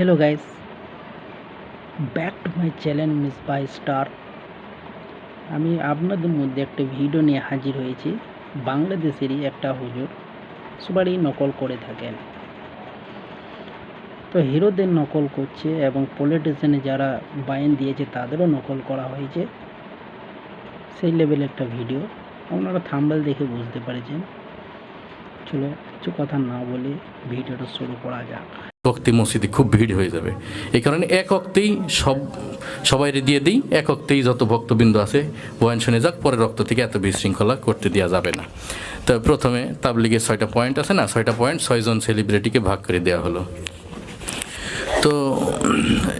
hello, guys. Back to my channel miss by star আমি আপনাদের মধ্যে একটা ভিডিও নিয়ে হাজির হয়েছি। বাংলাদেশেরই একটা হুজুর। সবারই নকল করে থাকেন। তো হিরোদের নকল করছে এবং পলিটিশিয়ানে যারা বায়ান দিয়েছে, তাদেরও নকল করা হয়েছে। সেই লেভেলের একটা ভিডিও আপনারা থাম্বেল দেখে বুঝতে পারছেন। চলো, কিছু কথা না বলে ভিডিওটা শুরু করা যাক। অক্তি মসজিদে খুব ভিড় হয়ে যাবে। এই কারণে এক অক্তেই সব সবাই দিয়ে দিই এক অক্তেই যত ভক্তবৃন্দ আছে, বয়ান শুনে যাক পরের রক্ত থেকে এত বিশৃঙ্খলা করতে দেওয়া যাবে না। তো প্রথমে তাবলিগের ছয়টা পয়েন্ট আছে না? ছয়টা পয়েন্ট ছয়জন সেলিব্রিটিকে ভাগ করে দেওয়া হলো। তো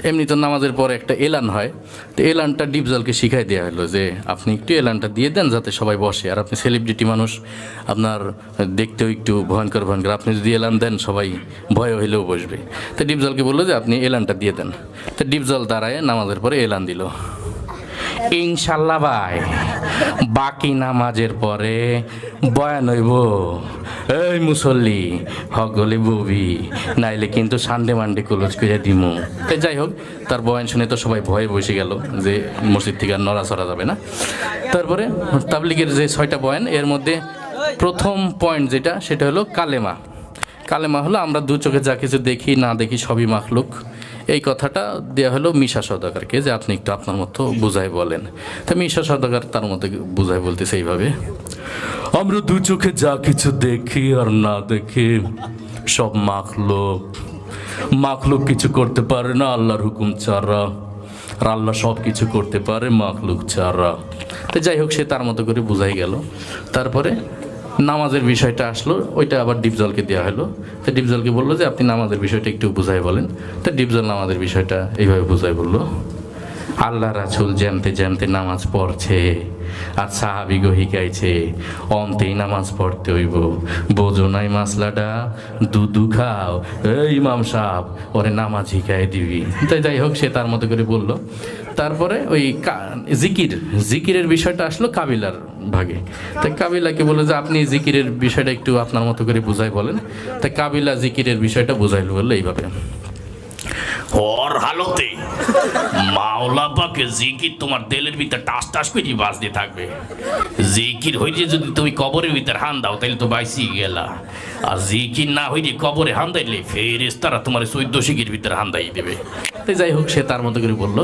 এমনি তো নামাজের পরে একটা এলান হয়। তো এলানটা ডিপজলকে শিখাই দেওয়া হলো যে, আপনি একটু এলানটা দিয়ে দেন যাতে সবাই বসে। আর আপনি সেলিব্রিটি মানুষ, আপনার দেখতেও একটু ভয়ঙ্কর ভয়ঙ্কর। আপনি যদি এলান দেন, সবাই ভয় হইলেও বসবে। তো ডিপজলকে বলল যে, আপনি এলানটা দিয়ে দেন। তো ডিপজল দাঁড়ায়, নামাজের পরে এলান দিল। ইনশাল্লাহ ভাই, বাকি নামাজের পরে বয়ান হইব। এই মুসল্লি হক হগলি বুবি, নাইলে কিন্তু সানডে মানডে কলজ করে দিমু। তো যাই হোক, তার বয়ান শুনে তো সবাই ভয়ে বসে গেল যে মসজিদ থেকে আর নড়াচড়া যাবে না। তারপরে তাবলিগের যে ছয়টা বয়ান, এর মধ্যে প্রথম পয়েন্ট যেটা, সেটা হলো কালেমা। কালেমা হলো আমরা দু চোখে যা কিছু দেখি, না দেখি সবই মাখলুক। এই কথাটা দেওয়া হলো মিশা সদাগরকে যে আপনি একটু আপনার মতো বুঝাই বলেন। তো মিশা সদাগর তার মতো বুঝাই বলতেছে এইভাবে। আমরা দু চোখে যা কিছু দেখি আর না দেখি, সব মাখলুক। মাখলুক কিছু করতে পারে না, আল্লাহর হুকুম ছাড়া। আর আল্লাহ সব কিছু করতে পারে, মাখলুক ছাড়া। তো যাই হোক, সে তার মতো করে বোঝাই গেল। তারপরে নামাজের বিষয়টা আসলো, ওইটা আবার ডিপজলকে দেওয়া হলো। তো ডিপজলকে বলল যে, আপনি নামাজের বিষয়টা একটু বুঝাই বলেন। তো ডিপজল নামাজের বিষয়টা এইভাবে বুঝাই বলল। আল্লাহ রাসুল জ্যামতে জ্যামতে নামাজ পড়ছে, আর সাহাবিগো হিকাইছে অন্তেই নামাজ পড়তে হইব। বোঝো নাই মাসলাটা? দুধু খাও। এই ইমাম সাহ ওরে নামাজ হিকাই দিবি। তাই যাই হোক, সে তার মতো করে বলল। তারপরে ওই জিকির, জিকিরের বিষয়টা আসলো কাবিলার ভাগে। তাই কাবিলাকে বলে যে, আপনি জিকিরের বিষয়টা একটু আপনার মতো করে বুঝাই বলেন। তাই কাবিলা জিকিরের বিষয়টা বুঝাইলো বলল এইভাবে। ওর হালতে। মাওলা পাকে জিকির তোমার দেলের ভিতর টাস টাস করে বাজতে থাকবে। জিকির হইলে যদি তুমি কবরের ভিতর হান দাও তাহলে তো বাইসি গেলা। আর জিকির না হইলে কবরে হান দাইলে ফেরেস তারা তোমার চৈদ্দ শিকির ভিতরে হান দাই দেবে। তাই যাই হোক, সে তার মতো করে বলল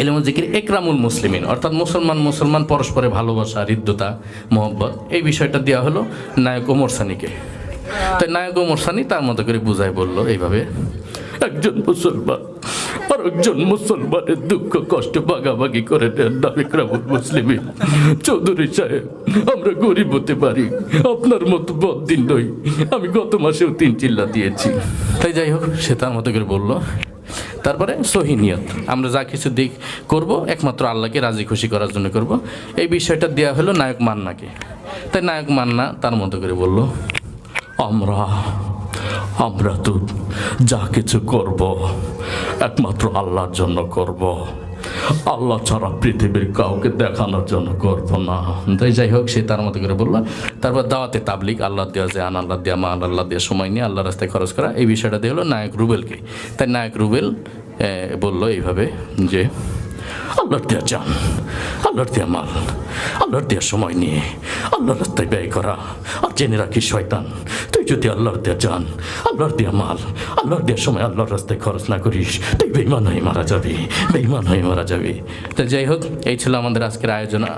এলম জিকির একরামুল মুসলিমিন অর্থাৎ মুসলমান মুসলমান পরস্পরে ভালোবাসা, হৃদ্যতা, মোহব্বত, এই বিষয়টা দেওয়া হলো নায়ক ওমর সানিকে। তাই নায়ক ওমর সানি তার মতো করে বুঝায় বলল, এইভাবে একজন মুসলমান আর একজন মুসলমানের দুঃখ, কষ্ট ভাগাভাগি করে দেন না একরামুল মুসলিমিন চৌধুরী সাহেব, আমরা গরিব হতে পারি, আপনার মতো বদিন নই। আমি গত মাসেও তিন চিল্লা দিয়েছি। তাই যাই হোক, সে তার মতো করে বলল। তারপরে সহিনিয়ত আমরা যা কিছু দিক করব, একমাত্র আল্লাহকে রাজি খুশি করার জন্য করব। এই বিষয়টা দেওয়া হলো নায়ক মান্নাকে। তাই নায়ক মান্না তার মতো করে বলল, আমরা আমরা তো যা কিছু করব, একমাত্র আল্লাহর জন্য করব। আল্লাহ ছাড়া পৃথিবীর কাউকে দেখানোর জন্য করব না। তাই যাই হোক, সে তার মতো করে বলল। তারপর দাওয়াতে তাবলিক আল্লাহ দেওয়া যে আন আল্লাহ দেওয়া মা আল্লাহ দেওয়া সময় নিয়ে আল্লাহ রাস্তায় খরচ করা। এই বিষয়টা দিয়ে হলো নায়ক রুবেলকে। তাই নায়ক রুবেল বলল এইভাবে যে, আল্লাহর দেওয়া যান, আল্লাহর দেওয়া মাল, আল্লাহর দেওয়া সময় নিয়ে, আল্লাহর রাস্তায় ব্যয় করা। আর জেনে রাখি শয়তান যদি আল্লাহর দেয়া যান আল্লাহর দেয়া মাল, আল্লাহর দেওয়ার সময় আল্লাহর রাস্তায় খরচ না করিস, তুই বেইমান হয়ে মারা যাবি বেইমান হয়ে মারা যাবি। তো যাই হোক, এই ছিল আমাদের আজকের আয়োজনা।